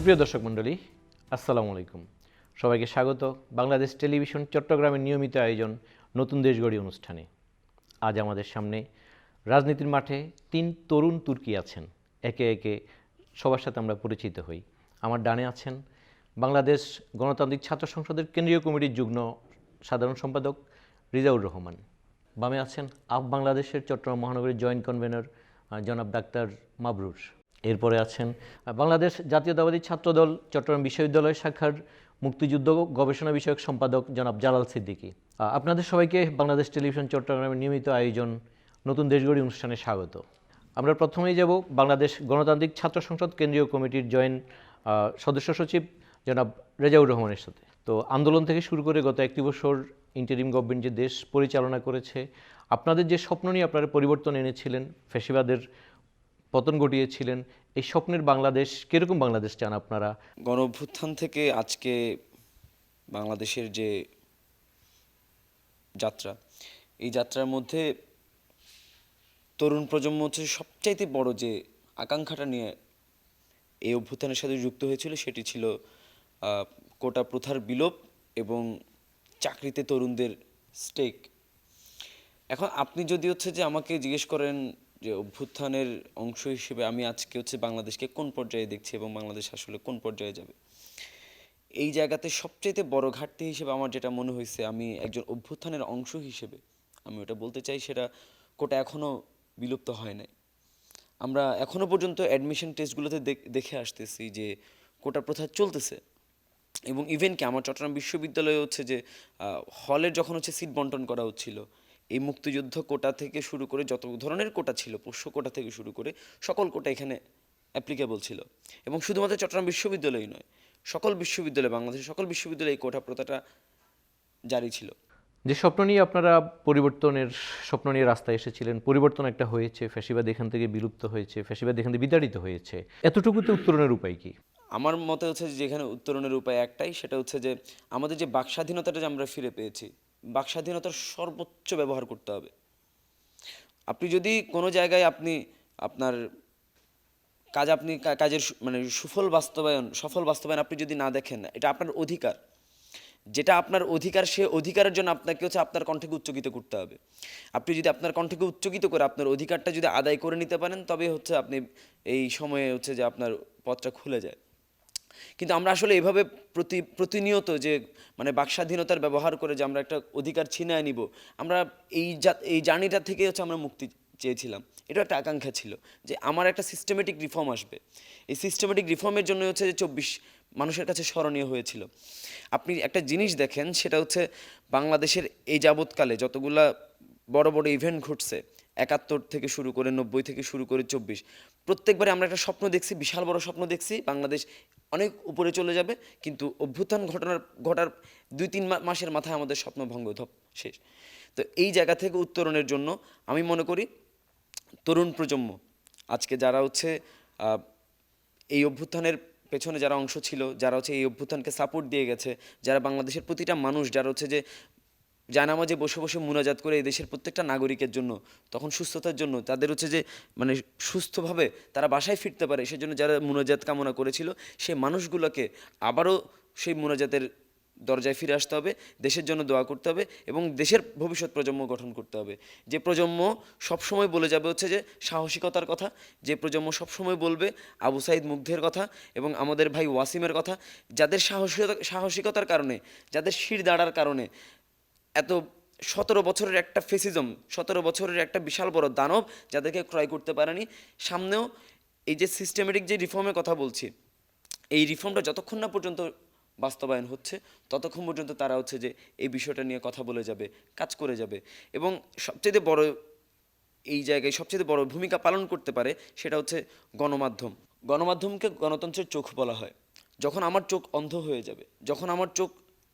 সুপ্রিয় দর্শক মণ্ডলী, আসসালামু আলাইকুম। সবাইকে স্বাগত। বাংলাদেশ টেলিভিশন চট্টগ্রামের নিয়মিত আয়োজন নতুন দেশ গড়ি অনুষ্ঠানে। আজ আমাদের সামনে রাজনীতির মাঠে তিন তরুণ তুর্কি আছেন। একে একে সবার সাথে আমরা পরিচিত হই। আমার ডানে আছেন বাংলাদেশ গণতান্ত্রিক ছাত্র সংসদের কেন্দ্রীয় কমিটির যুগ্ম সাধারণ সম্পাদক রিজাউর রহমান। বামে আছেন আপ বাংলাদেশের চট্টগ্রাম মহানগরীর জয়েন্ট কনভেনর জনাব ডাক্তার মাবরুর। এরপরে আছেন বাংলাদেশ জাতীয়তাবাদী ছাত্রদল, চট্টগ্রাম বিশ্ববিদ্যালয় শাখার মুক্তিযুদ্ধ গবেষণা বিষয়ক সম্পাদক জনাব জালাল সিদ্দিকী। আপনাদের সবাইকে বাংলাদেশ টেলিভিশন চট্টগ্রামের নিয়মিত আয়োজন, নতুন দেশগড়ি অনুষ্ঠানে স্বাগত। আমরা প্রথমেই যাব বাংলাদেশ গণতান্ত্রিক ছাত্র সংসদ কেন্দ্রীয় কমিটির জয়েন্ট সদস্য সচিব জনাব রেজাউর রহমানের সাথে। তো আন্দোলন থেকে শুরু করে গত একটি বছর ইন্টারিম গভর্নমেন্ট যে দেশ পরিচালনা করেছে, আপনাদের যে স্বপ্ন নিয়ে আপনারা পরিবর্তন এনেছিলেন, ফেসিবাদের পতন ঘটিয়েছিলেন। এই স্বপ্নের বাংলাদেশ, কীরকম বাংলাদেশ চান আপনারা? গণ অভ্যুত্থান থেকে আজকে বাংলাদেশের যে যাত্রা, এই যাত্রার মধ্যে তরুণ প্রজন্ম হচ্ছে সবচাইতে বড় যে আকাঙ্ক্ষাটা নিয়ে এই অভ্যুত্থানের সাথে যুক্ত হয়েছিল, সেটি ছিল কোটা প্রথার বিলোপ এবং চাকরিতে তরুণদের স্টেক এখন আপনি যদি হচ্ছে যে আমাকে জিজ্ঞেস করেন যে অভ্যুত্থানের অংশ হিসেবে আমি আজকে হচ্ছে বাংলাদেশকে কোন পর্যায়ে দেখছি এবং বাংলাদেশ আসলে কোন পর্যায়ে যাবে? এই জায়গাতে সবচেয়ে বড় ঘাটতি হিসেবে আমার যেটা মনে হয়েছে আমি একজন অভ্যুত্থানের অংশ হিসেবে, আমি ওটা বলতে চাই সেটা কোটা এখনও বিলুপ্ত হয় নাই। আমরা এখনও পর্যন্ত অ্যাডমিশন টেস্টগুলোতে দেখে আসতেছি যে কোটা প্রথা চলতেছে এবং ইভেন কি আমার চট্টগ্রাম বিশ্ববিদ্যালয়ে হচ্ছে যে হলের যখন হচ্ছে সিট বন্টন করা হচ্ছিল এই মুক্তিযুদ্ধ কোটা থেকে শুরু করে যত ধরনের কোটা ছিল পোষ্য কোটা থেকে শুরু করে সকল কোটা এখানে অ্যাপ্লিকেবল ছিল। এবং শুধুমাত্র চট্টগ্রাম বিশ্ববিদ্যালয়ই নয় সকল বিশ্ববিদ্যালয় বাংলাদেশের সকল বিশ্ববিদ্যালয়ে এই কোটা প্রথাটা জারি ছিল। যে স্বপ্ন নিয়ে আপনারা পরিবর্তনের স্বপ্ন নিয়ে রাস্তায় এসেছিলেন পরিবর্তন একটা হয়েছে ফ্যাসিবাদ এখান থেকে বিলুপ্ত হয়েছে ফ্যাসিবাদ এখান থেকে বিতাড়িত হয়েছে। এতটুকুতে উত্তরণের উপায় কি? আমার মতে হচ্ছে যে যেখানে উত্তরণের উপায় একটাই সেটা হচ্ছে যে আমাদের যে বাক স্বাধীনতাটা যে আমরা ফিরে পেয়েছি বাক স্বাধীনতার সর্বোচ্চ ব্যবহার করতে হবে। আপনি যদি কোনো জায়গায় আপনি, আপনার কাজ আপনি কাজের মানে সুফল বাস্তবায়ন, সফল বাস্তবায়ন আপনি যদি না দেখেন, এটা আপনার অধিকার। যেটা আপনার অধিকার, সে অধিকারের জন্য আপনাকে হচ্ছে আপনার কণ্ঠকে উচ্চকিত করতে হবে। আপনি যদি আপনার কণ্ঠকে উচ্চকিত করে আপনার অধিকারটা যদি আদায় করে নিতে পারেন তবে হচ্ছে আপনি এই সময়ে হচ্ছে যে আপনার পথটা খুলে যায়। কিন্তু আমরা আসলে এভাবে প্রতি, প্রতিনিয়ত যে মানে বাকস্বাধীনতার ব্যবহার করে যে আমরা একটা অধিকার ছিনায় নিব, আমরা এই এই জার্নিটা থেকে হচ্ছে আমরা মুক্তি চেয়েছিলাম। এটা একটা আকাঙ্ক্ষা ছিল যে আমার একটা সিস্টেমেটিক রিফর্ম আসবে। এই সিস্টেমেটিক রিফর্মের জন্য হচ্ছে যে চব্বিশ মানুষের কাছে স্মরণীয় হয়েছিল। আপনি একটা জিনিস দেখেন, সেটা হচ্ছে বাংলাদেশের এই যাবৎকালে যতগুলা বড় বড় ইভেন্ট ঘটছে একাত্তর থেকে শুরু করে নব্বই থেকে শুরু করে চব্বিশ। প্রত্যেকবারে আমরা একটা স্বপ্ন দেখছি, বিশাল বড় স্বপ্ন দেখছি, বাংলাদেশ অনেক উপরে চলে যাবে, কিন্তু অভ্যুত্থান ঘটনার, ঘটার দুই তিন মাসের মাথায় আমাদের স্বপ্ন ভঙ্গ ধপ শেষ। তো এই জায়গা থেকে উত্তরণের জন্য আমি মনে করি, তরুণ প্রজন্ম, আজকে যারা হচ্ছে এই অভ্যুত্থানের পেছনে যারা অংশ ছিল, যারা হচ্ছে এই অভ্যুত্থানকে সাপোর্ট দিয়ে গেছে, যারা বাংলাদেশের প্রতিটা মানুষ, যারা হচ্ছে যে জানামাজে বসে বসে মুনাজাত করে এই দেশের প্রত্যেকটা নাগরিকের জন্য, তখন সুস্থতার জন্য, তাদের হচ্ছে যে মানে সুস্থভাবে তারা বাসায় ফিরতে পারে। সেজন্য যারা মুনাজাত কামনা করেছিল, সেই মানুষগুলোকে আবারও সেই মুনাজাতের দরজায় ফিরে আসতে হবে, দেশের জন্য দোয়া করতে হবে এবং দেশের ভবিষ্যৎ প্রজন্ম গঠন করতে হবে। যে প্রজন্ম সবসময় বলে যাবে হচ্ছে যে, সাহসিকতার কথা, যে প্রজন্ম সবসময় বলবে আবু সাইদ মুগ্ধের কথা এবং আমাদের ভাই ওয়াসিমের কথা, যাদের সাহসিকতা, সাহসিকতার কারণে, যাদের শির দাঁড়ার কারণে এত সতেরো বছরের একটা ফেসিজম, সতেরো বছরের একটা বিশাল বড় দানব যাদেরকে ক্রয় করতে পারেনি। সামনেও এই যে সিস্টেমেটিক যে রিফর্মের কথা বলছি, এই রিফর্মটা যতক্ষণ না পর্যন্ত বাস্তবায়ন হচ্ছে, ততক্ষণ পর্যন্ত তারা হচ্ছে যে এই বিষয়টা নিয়ে কথা বলে যাবে, কাজ করে যাবে। এবং সবচেয়ে বড় এই জায়গায় সবচেয়ে বড় ভূমিকা পালন করতে পারে সেটা হচ্ছে গণমাধ্যম। গণমাধ্যমকে গণতন্ত্রের চোখ বলা হয়। যখন আমার চোখ অন্ধ হয়ে যাবে, যখন আমার চোখ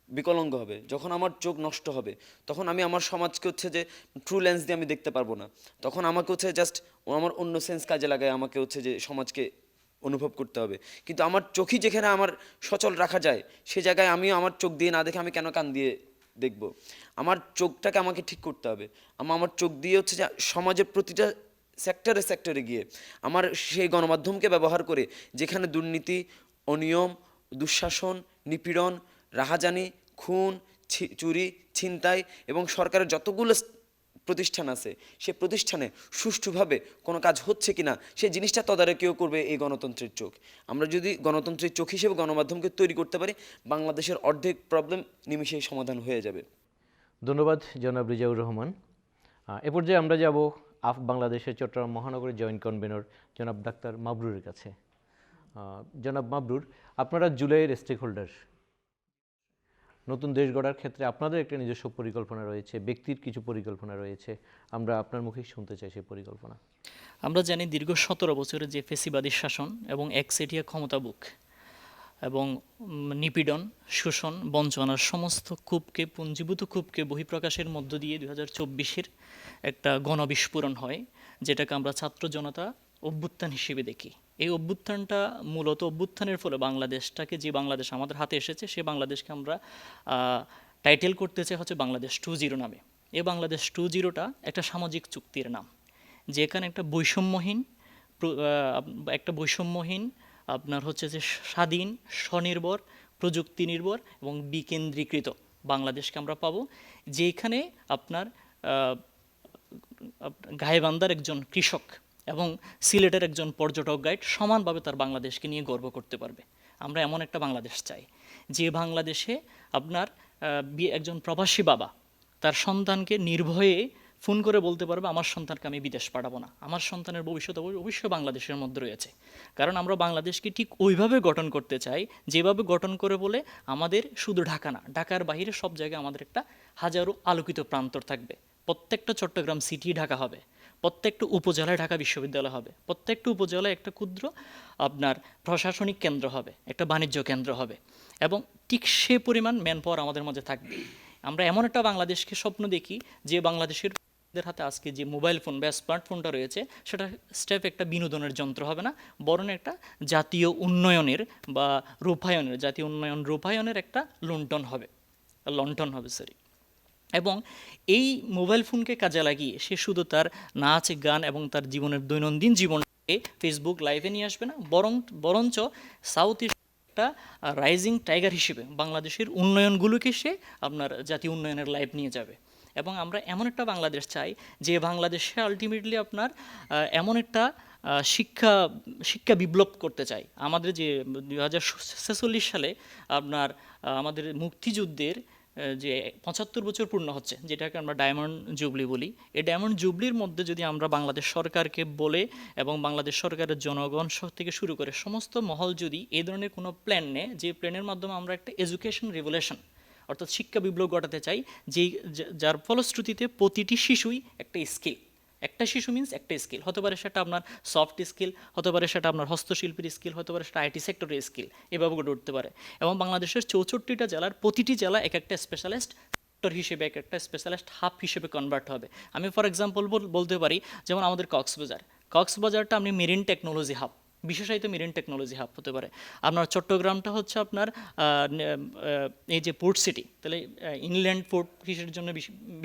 বিকলঙ্গ হবে, যখন আমার চোখ নষ্ট হবে, তখন আমি আমার সমাজকে হচ্ছে যে ট্রু লেন্স দিয়ে আমি দেখতে পারব না। তখন আমাকে হচ্ছে জাস্ট আমার অন্য সেন্স কাজে লাগায়, আমাকে হচ্ছে যে সমাজকে অনুভব করতে হবে। কিন্তু আমার চোখই যেখানে আমার সচল রাখা যায়, সে জায়গায় আমিও আমার চোখ দিয়ে না দেখে আমি কেন কান দিয়ে দেখব? আমার চোখটাকে আমাকে ঠিক করতে হবে। আমার আমার চোখ দিয়ে হচ্ছে যে সমাজের প্রতিটা সেক্টরে সেক্টরে গিয়ে, আমার সেই গণমাধ্যমকে ব্যবহার করে, যেখানে দুর্নীতি, অনিয়ম, দুঃশাসন, নিপীড়ন রাহাজানি, খুন চুরি, ছিনতাই এবং সরকারের যতগুলো প্রতিষ্ঠান আছে, সে প্রতিষ্ঠানে সুষ্ঠুভাবে কোনো কাজ হচ্ছে কি না সেই জিনিসটা তদারকিও করবে এই গণতন্ত্রের চোখ। আমরা যদি গণতন্ত্রের চোখ হিসেবে গণমাধ্যমকে তৈরি করতে পারি, বাংলাদেশের অর্ধেক প্রবলেম নিমিশেই সমাধান হয়ে যাবে। ধন্যবাদ, জনাব রিজাউর রহমান। এ পর্যায়ে আমরা যাব আফ, বাংলাদেশের চট্টগ্রাম মহানগরের জয়েন্ট কনভেনর জনাব ডাক্তার মাবরুরের কাছে। জনাব মাবরুর, আপনারা জুলাইয়ের স্টেক হোল্ডার নতুন দেশ গড়ার ক্ষেত্রে আপনাদের একটা নিজস্ব পরিকল্পনা রয়েছে, ব্যক্তির কিছু পরিকল্পনা রয়েছে। আমরা আপনার মুখেই শুনতে চাই সেই পরিকল্পনা। আমরা জানি দীর্ঘ সতেরো বছরের যে ফেসিবাদী শাসন এবং একচেটিয়া ক্ষমতা বুক এবং নিপীড়ন, শোষণ বঞ্চনার সমস্ত কূপকে, পুঞ্জীভূত কূপকে বহিঃপ্রকাশের মধ্য দিয়ে দুই হাজার চব্বিশের একটা গণবিস্ফোরণ হয়, যেটাকে আমরা ছাত্র জনতা অভ্যুত্থান হিসেবে দেখি। এই অভ্যুত্থানটা মূলত অভ্যুত্থানের ফলে বাংলাদেশটাকে, যে বাংলাদেশ আমাদের হাতে এসেছে, সে বাংলাদেশকে আমরা টাইটেল করতে চাই হচ্ছে বাংলাদেশ টু জিরো নামে। এই বাংলাদেশ টু জিরোটা একটা সামাজিক চুক্তির নাম, যেখানে একটা বৈষম্যহীন একটা বৈষম্যহীন, আপনার হচ্ছে যে স্বাধীন, স্বনির্ভর প্রযুক্তি নির্ভর এবং বিকেন্দ্রীকৃত বাংলাদেশকে আমরা পাবো, যেখানে আপনার গাইবান্ধার একজন কৃষক এবং সিলেটের একজন পর্যটক গাইড সমানভাবে তার বাংলাদেশকে নিয়ে গর্ব করতে পারবে। আমরা এমন একটা বাংলাদেশ চাই, যে বাংলাদেশে আপনার একজন প্রবাসী বাবা তার সন্তানকে নির্ভয়ে ফোন করে বলতে পারবে, আমার সন্তানকে আমি বিদেশ পাঠাবো না। আমার সন্তানের ভবিষ্যৎ অবশ্য- অবশ্যই বাংলাদেশের মধ্যে রয়েছে। কারণ আমরা বাংলাদেশকে ঠিক ওইভাবে গঠন করতে চাই, যেভাবে গঠন করে বলে আমাদের শুধু ঢাকা না, ঢাকার বাইরে সব জায়গায় আমাদের একটা হাজারো আলোকিত প্রান্তর থাকবে। প্রত্যেকটা চট্টগ্রাম সিটি ঢাকা হবে। প্রত্যেকটা উপজেলায় ঢাকা বিশ্ববিদ্যালয় হবে। প্রত্যেকটা উপজেলায় একটা ক্ষুদ্র আপনার প্রশাসনিক কেন্দ্র হবে, একটা বাণিজ্য কেন্দ্র হবে এবং ঠিক সে পরিমাণ ম্যান পাওয়ার আমাদের মধ্যে থাকবে। আমরা এমন একটা বাংলাদেশকে স্বপ্ন দেখি যে বাংলাদেশের হাতে আজকে যে মোবাইল ফোন বা স্মার্টফোনটা রয়েছে, সেটা স্টেপ একটা বিনোদনের যন্ত্র হবে না, বরং একটা জাতীয় উন্নয়নের বা রূপায়নের, জাতীয় উন্নয়ন রূপায়নের একটা লুণ্ঠন হবে। লণ্ঠন হবে সরি এবং এই মোবাইল ফোনকে কাজে লাগিয়ে সে শুধু তার নাচ, গান এবং তার জীবনের দৈনন্দিন জীবনকে ফেসবুক লাইভে নিয়ে আসবে না, বরং, বরঞ্চ সাউথ একটা রাইজিং টাইগার হিসেবে বাংলাদেশের উন্নয়নগুলোকে সে আপনার জাতীয় উন্নয়নের লাইভ নিয়ে যাবে। এবং আমরা এমন একটা বাংলাদেশ চাই, যে বাংলাদেশে আলটিমেটলি আপনার এমন একটা শিক্ষা শিক্ষা বিপ্লব করতে চাই। আমাদের যে দুই হাজার ছেচল্লিশ সালে আপনার আমাদের মুক্তিযুদ্ধের যে পঁচাত্তর বছর পূর্ণ হচ্ছে, যেটাকে আমরা ডায়মন্ড জুবলি বলি। এই ডায়মন্ড জুবলির মধ্যে যদি আমরা বাংলাদেশ সরকারকে বলে এবং বাংলাদেশ সরকারের জনগণ থেকে শুরু করে সমস্ত মহল যদি এই ধরনের কোনো প্ল্যান নেয়, যে প্ল্যানের মাধ্যমে আমরা একটা এডুকেশন রেভুলেশন অর্থাৎ শিক্ষা বিপ্লব ঘটাতে চাই, যেই যার ফলশ্রুতিতে প্রতিটি শিশুই একটা স্কিল একটা শিশু মিন্স একটা স্কিল হতে পারে সেটা আপনার সফট স্কিল হতে পারে সেটা আপনার হস্তশিল্পীর স্কিল হতে পারে সেটা আইটি সেক্টরের স্কিল এভাবে গড়ে উঠতে পারে। এবং বাংলাদেশের চৌষট্টিটা জেলার প্রতিটি জেলা এক একটা স্পেশালিস্ট সেক্টর হিসেবে, এক একটা স্পেশালিস্ট হাব হিসেবে কনভার্ট হবে। আমি ফর এক্সাম্পল বলতে পারি, যেমন আমাদের কক্সবাজার। কক্সবাজারটা আপনি মেরিন টেকনোলজি হাব বিশেষায়িত মেরিন টেকনোলজি হাব হতে পারে। আপনার চট্টগ্রামটা হচ্ছে আপনার এই যে পোর্ট সিটি তাহলে ইনল্যান্ড পোর্ট হিসেবের জন্য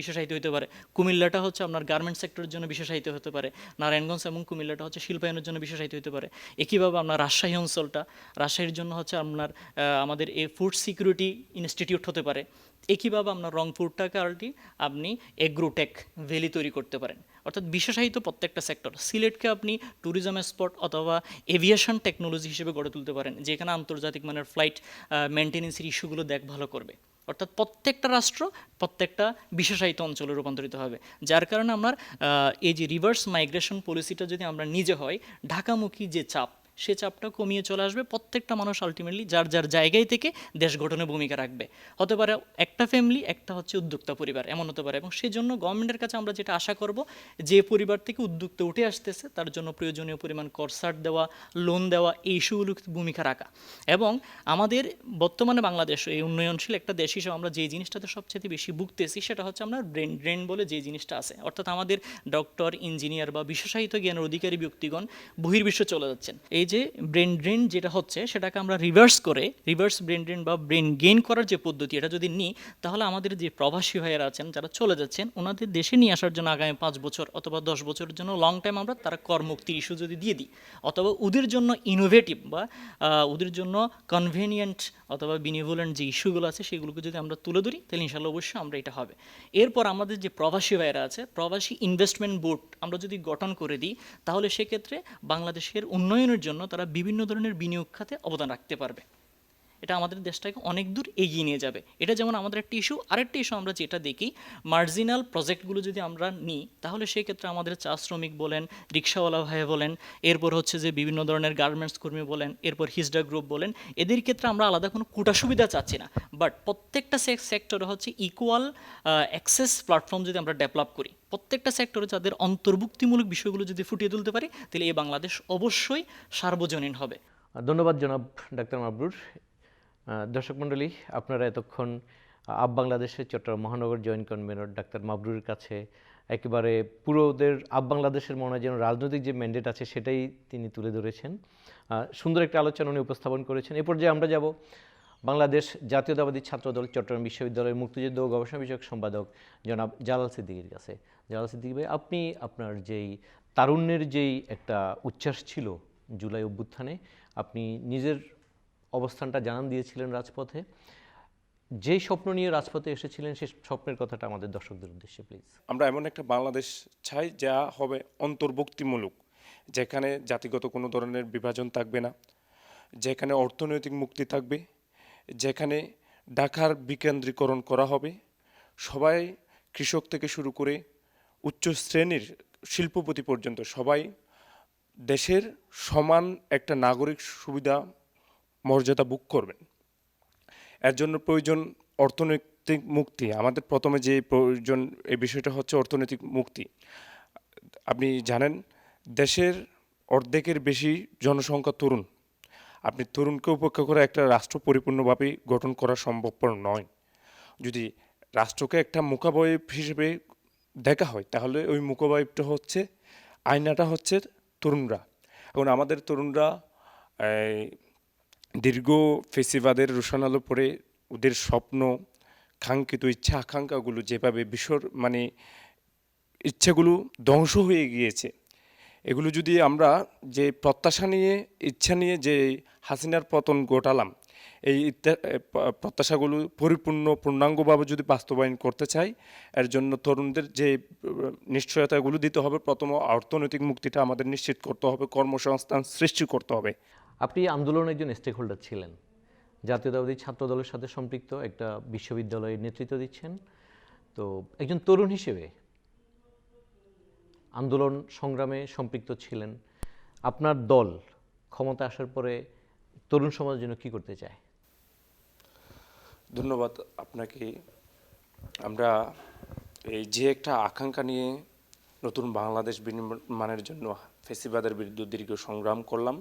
বিশেষায়িত হতে পারে। কুমিল্লাটা হচ্ছে আপনার গার্মেন্ট সেক্টরের জন্য বিশেষায়িত হতে পারে। নারায়ণগঞ্জ এবং কুমিল্লাটা হচ্ছে শিল্পায়নের জন্য বিশেষায়িত হতে পারে। একইভাবে আপনার রাজশাহী অঞ্চলটা, রাজশাহীর জন্য হচ্ছে আপনার আমাদের এই ফুড সিকিউরিটি ইনস্টিটিউট হতে পারে। একইভাবে আপনার রংপুরটাকে আলটি আপনি এগ্রোটেক ভ্যালি তৈরি করতে পারেন। অর্থাৎ বিশেষায়িত প্রত্যেকটা সেক্টর সিলেটকে আপনি ট্যুরিজম স্পট অথবা এভিয়েশন টেকনোলজি হিসেবে গড়ে তুলতে পারেন, যেখানে আন্তর্জাতিক মানের ফ্লাইট মেনটেনেন্সের ইস্যুগুলো দেখ ভালো করবে। অর্থাৎ প্রত্যেকটা রাষ্ট্র প্রত্যেকটা বিশেষায়িত অঞ্চলে রূপান্তরিত হবে, যার কারণে আমার এই যে রিভার্স মাইগ্রেশন পলিসিটা যদি আমরা নিজে হয়, ঢাকামুখী যে চাপ সে চাপটা কমিয়ে চলে আসবে প্রত্যেকটা মানুষ আলটিমেটলি যার যার জায়গায় থেকে দেশ গঠনে ভূমিকা রাখবে। হতে পারে একটা ফ্যামিলি একটা হচ্ছে উদ্যোক্তা পরিবার, এমন হতে পারে। এবং সেজন্য গভর্নমেন্টের কাছে আমরা যেটা আশা করব, যে পরিবার থেকে উদ্যোক্তা উঠে আসতেছে, তার জন্য প্রয়োজনীয় পরিমাণ করসাট দেওয়া লোন দেওয়া, এই ইস্যুগুলো ভূমিকা রাখা। এবং আমাদের বর্তমানে বাংলাদেশ এই উন্নয়নশীল একটা দেশ হিসেবে আমরা যে জিনিসটাতে সবচেয়ে বেশি ভুগতেছি, সেটা হচ্ছে আমরা ব্রেন ড্রেন বলে যে জিনিসটা আছে। অর্থাৎ আমাদের ডক্টর ইঞ্জিনিয়ার বা বিশেষায়িত জ্ঞানের অধিকারী ব্যক্তিগণ বহির্বিশ্বে চলে যাচ্ছেন। এই এই যে ব্রেন ড্রেন যেটা হচ্ছে, সেটাকে আমরা রিভার্স করে রিভার্স ব্রেন ড্রেন বা ব্রেন গেইন করার যে পদ্ধতি এটা যদি নিই, তাহলে আমাদের যে প্রবাসী ভাইয়েরা আছেন, যারা চলে যাচ্ছেন, ওনাদের দেশে নিয়ে আসার জন্য আগামী পাঁচ বছর অথবা দশ বছরের জন্য লং টাইম আমরা তারা করমুক্তি ইস্যু যদি দিয়ে দিই, অথবা ওদের জন্য ইনোভেটিভ বা ওদের জন্য কনভেনিয়েন্ট অথবা বিনিভোলেন্ট যে ইস্যুগুলো আছে, সেগুলোকে যদি আমরা তুলে ধরি, তাহলে ইনশাল্লাহ অবশ্যই আমরা এটা হবে। এরপর আমাদের যে প্রবাসী ভাইয়েরা আছে, প্রবাসী ইনভেস্টমেন্ট বোর্ড আমরা যদি গঠন করে দিই, তাহলে সেক্ষেত্রে বাংলাদেশের উন্নয়নের জন্য তারা বিভিন্ন ধরনের বিনিয়োগ খাতে অবদান রাখতে পারবে। এটা আমাদের দেশটাকে অনেক দূর এগিয়ে নিয়ে যাবে। এটা যেমন আমাদের একটা ইস্যু আরেকটা ইস্যু আমরা যেটা দেখি মার্জিনাল প্রজেক্টগুলো যদি আমরা নিই, তাহলে সেক্ষেত্রে আমাদের চা শ্রমিক বলেন, রিক্সাওয়ালা ভাই বলেন, এরপর হচ্ছে যে বিভিন্ন ধরনের গার্মেন্টস কর্মী বলেন, এরপর হিজডা গ্রুপ বলেন, এদের ক্ষেত্রে আমরা আলাদা কোনো কোটা সুবিধা চাচ্ছি না। বাট প্রত্যেকটা সেক্টরে হচ্ছে ইকুয়াল অ্যাক্সেস প্ল্যাটফর্ম যদি আমরা ডেভেলপ করি, প্রত্যেকটা সেক্টরে যাদের অন্তর্ভুক্তিমূলক বিষয়গুলো যদি ফুটিয়ে তুলতে পারি, তাহলে এই বাংলাদেশ অবশ্যই সার্বজনীন হবে। ধন্যবাদ জনাব ডাক্তার মাবরুর দর্শক মণ্ডলী, আপনারা এতক্ষণ আপ বাংলাদেশের চট্টগ্রাম মহানগর জয়েন্ট কনভেনর ডাক্তার মাবরুরের কাছে। একেবারে পুরোদের আপ বাংলাদেশের মনে যেন রাজনৈতিক যে ম্যান্ডেট আছে, সেটাই তিনি তুলে ধরেছেন। সুন্দর একটা আলোচনা উনি উপস্থাপন করেছেন। এ পর্যায়ে আমরা যাব বাংলাদেশ জাতীয়তাবাদী ছাত্রদল চট্টগ্রাম বিশ্ববিদ্যালয়ের মুক্তিযুদ্ধ ও গবেষণা বিষয়ক সম্পাদক জনাব জালাল সিদ্দিকির কাছে। জালাল সিদ্দিকী ভাই, আপনি আপনার যেই তারুণ্যের যেই একটা উচ্ছ্বাস ছিল জুলাই অভ্যুত্থানে, আপনি নিজের অবস্থানটা জানান দিয়েছিলেন রাজপথে। যেই স্বপ্ন নিয়ে রাজপথে এসেছিলেন, সেই স্বপ্নের কথাটা আমাদের দর্শকদের উদ্দেশ্যে প্লিজ আমরা এমন একটা বাংলাদেশ চাই, যা হবে অন্তর্ভুক্তিমূলক, যেখানে জাতিগত কোনো ধরনের বিভাজন থাকবে না, যেখানে অর্থনৈতিক মুক্তি থাকবে, যেখানে ঢাকার বিকেন্দ্রীকরণ করা হবে। সবাই কৃষক থেকে শুরু করে উচ্চ শ্রেণির শিল্পপতি পর্যন্ত সবাই দেশের সমান একটা নাগরিক সুবিধা মর্যাদা বুক করবেন। এর জন্য প্রয়োজন অর্থনৈতিক মুক্তি। আমাদের প্রথমে যে প্রয়োজন, এই বিষয়টা হচ্ছে অর্থনৈতিক মুক্তি। আপনি জানেন, দেশের অর্ধেকের বেশি জনসংখ্যা তরুণ। আপনি তরুণকে উপেক্ষা করে একটা রাষ্ট্র পরিপূর্ণভাবে গঠন করা সম্ভবপর নয়। যদি রাষ্ট্রকে একটা মুখাবয়ব হিসেবে দেখা হয়, তাহলে ওই মুখাবয়বটা হচ্ছে, আয়নাটা হচ্ছে তরুণরা। এখন আমাদের তরুণরা দীর্ঘ ফেসিবাদের রোশনালো পরে ওদের স্বপ্ন, কাঙ্ক্ষিত ইচ্ছা, আকাঙ্ক্ষাগুলো যেভাবে বিসর মানে ইচ্ছাগুলো ধ্বংস হয়ে গিয়েছে। এগুলো যদি আমরা যে প্রত্যাশা নিয়ে, ইচ্ছা নিয়ে যে হাসিনার পতন ঘটালাম, এই প্রত্যাশাগুলো পরিপূর্ণ, পূর্ণাঙ্গভাবে যদি বাস্তবায়ন করতে চাই, এর জন্য তরুণদের যে নিশ্চয়তাগুলো দিতে হবে, প্রথম অর্থনৈতিক মুক্তিটা আমাদের নিশ্চিত করতে হবে, কর্মসংস্থান সৃষ্টি করতে হবে। আপনি আন্দোলনের একজন স্টেক হোল্ডার ছিলেন। জাতীয়তাবাদী ছাত্র দলের সাথে সম্পৃক্ত একটা বিশ্ববিদ্যালয়ের নেতৃত্ব দিচ্ছেন। তো একজন তরুণ হিসেবে আন্দোলন সংগ্রামে সম্পৃক্ত ছিলেন। আপনার দল ক্ষমতা আসার পরে তরুণ সমাজের জন্য কি করতে চায়? ধন্যবাদ আপনাকে। আমরা এই যে একটা আকাঙ্ক্ষা নিয়ে নতুন বাংলাদেশ বিনির্মাণের জন্য ফেসিবাদের বিরুদ্ধে দীর্ঘ সংগ্রাম করলাম।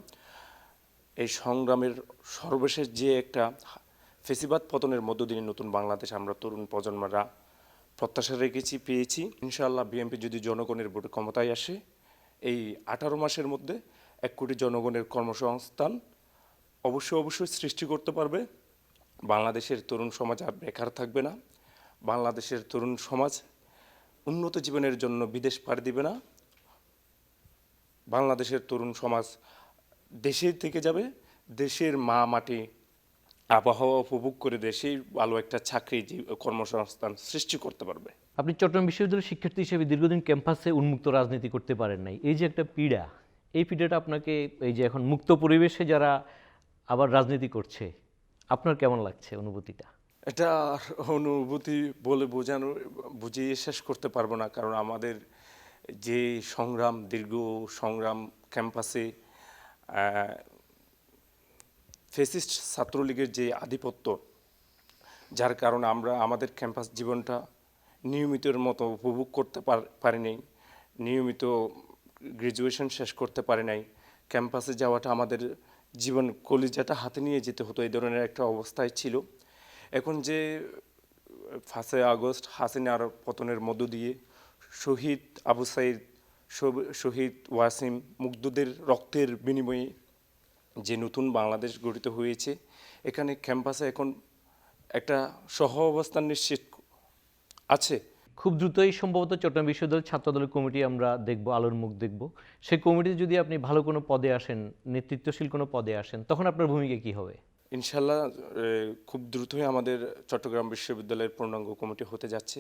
এই সংগ্রামের সর্বশেষ যে একটা ফেসিবাদ পতনের মধ্য দিয়ে নতুন বাংলাদেশ আমরা তরুণ প্রজন্মরা প্রত্যাশা রেখেছি, পেয়েছি। ইনশাআল্লাহ বিএনপি যদি জনগণের ভোটে ক্ষমতায় আসে, এই আঠারো মাসের মধ্যে এক কোটি জনগণের কর্মসংস্থান অবশ্যই অবশ্যই সৃষ্টি করতে পারবে। বাংলাদেশের তরুণ সমাজ আর বেকার থাকবে না। বাংলাদেশের তরুণ সমাজ উন্নত জীবনের জন্য বিদেশ পাড়ি দিবে না। বাংলাদেশের তরুণ সমাজ দেশে থেকে যাবে দেশের মা মাটি আবহাওয়া উপভোগ করে দেশেই ভালো একটা চাকরি কর্মসংস্থান সৃষ্টি করতে পারবে। আপনি চট্টগ্রাম বিশ্ববিদ্যালয়ের শিক্ষার্থী হিসেবে দীর্ঘদিন ক্যাম্পাসে উন্মুক্ত রাজনীতি করতে পারেন নাই। এই যে একটা পীড়া এই পীড়াটা আপনাকে এই যে এখন মুক্ত পরিবেশে যারা আবার রাজনীতি করছে আপনার কেমন লাগছে অনুভূতিটা? এটা অনুভূতি বলে বোঝানো বুঝিয়ে শেষ করতে পারব না কারণ আমাদের যে সংগ্রাম দীর্ঘ সংগ্রাম ক্যাম্পাসে ফেসিস্ট ছাত্রলীগের যে আধিপত্য, যার কারণে আমরা আমাদের ক্যাম্পাস জীবনটা নিয়মিতের মতো উপভোগ করতে পার- নাই, নিয়মিত গ্রাজুয়েশন শেষ করতে পারি নাই, ক্যাম্পাসে যাওয়াটা আমাদের জীবন কলিজাটা হাতে নিয়ে যেতে হতো, এই ধরনের একটা অবস্থায় ছিল। এখন যে ফার্স্টে আগস্ট হাসিনার পতনের মধ্য দিয়ে শহীদ আবু সাইদ শহীদ ওয়াসিম মুগ্ধদের রক্তের বিনিময়ে যে নতুন বাংলাদেশ গঠিত হয়েছে এখানে ক্যাম্পাসে এখন একটা সহ অবস্থান নিশ্চিত আছে। খুব দ্রুতই সম্ভবত চট্টগ্রাম বিশ্ববিদ্যালয় ছাত্রদলের কমিটি আমরা দেখব আলোর মুখ দেখব। সেই কমিটিতে যদি আপনি ভালো কোনো পদে আসেন নেতৃত্বশীল কোনো পদে আসেন তখন আপনার ভূমিকা কি হবে? ইনশাল্লাহ খুব দ্রুতই আমাদের চট্টগ্রাম বিশ্ববিদ্যালয়ের পূর্ণাঙ্গ কমিটি হতে যাচ্ছে।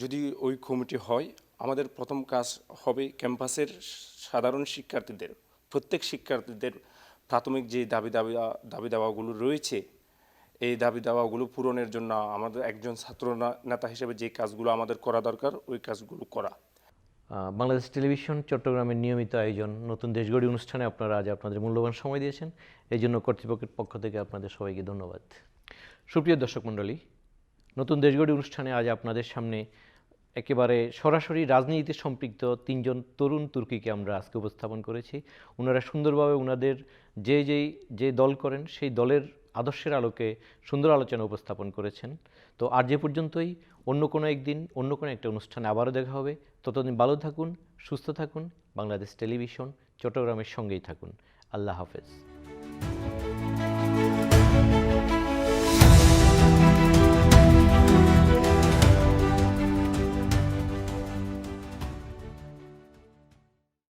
যদি ওই কমিটি হয় আমাদের প্রথম কাজ হবে ক্যাম্পাসের সাধারণ শিক্ষার্থীদের, প্রত্যেক শিক্ষার্থীদের প্রাথমিক যে দাবি দাবি দাবি দাওয়াগুলো রয়েছে, এই দাবি দাওয়াগুলো পূরণের জন্য আমাদের একজন ছাত্র নেতা হিসেবে যে কাজগুলো আমাদের করা দরকার, ওই কাজগুলো করা। বাংলাদেশ টেলিভিশন চট্টগ্রামের নিয়মিত আয়োজন, নতুন দেশগড়ি অনুষ্ঠানে আপনারা আজ আপনাদের মূল্যবান সময় দিয়েছেন। এই জন্য কর্তৃপক্ষের পক্ষ থেকে আপনাদের সবাইকে ধন্যবাদ। সুপ্রিয় দর্শক মণ্ডলী, নতুন দেশগড়ি অনুষ্ঠানে আজ আপনাদের সামনে একেবারে সরাসরি রাজনীতিতে সম্পৃক্ত তিনজন তরুণ তুর্কিকে আমরা আজকে উপস্থাপন করেছি। ওনারা সুন্দরভাবে ওনাদের যে যেই, যে দল করেন, সেই দলের আদর্শের আলোকে সুন্দর আলোচনা উপস্থাপন করেছেন। তো আর যে পর্যন্তই। অন্য কোনো একদিন, অন্য কোনো একটা অনুষ্ঠানে আবারও দেখা হবে। ততদিন ভালো থাকুন, সুস্থ থাকুন। বাংলাদেশ টেলিভিশন, চট্টগ্রামের সঙ্গেই থাকুন। আল্লাহ হাফেজ।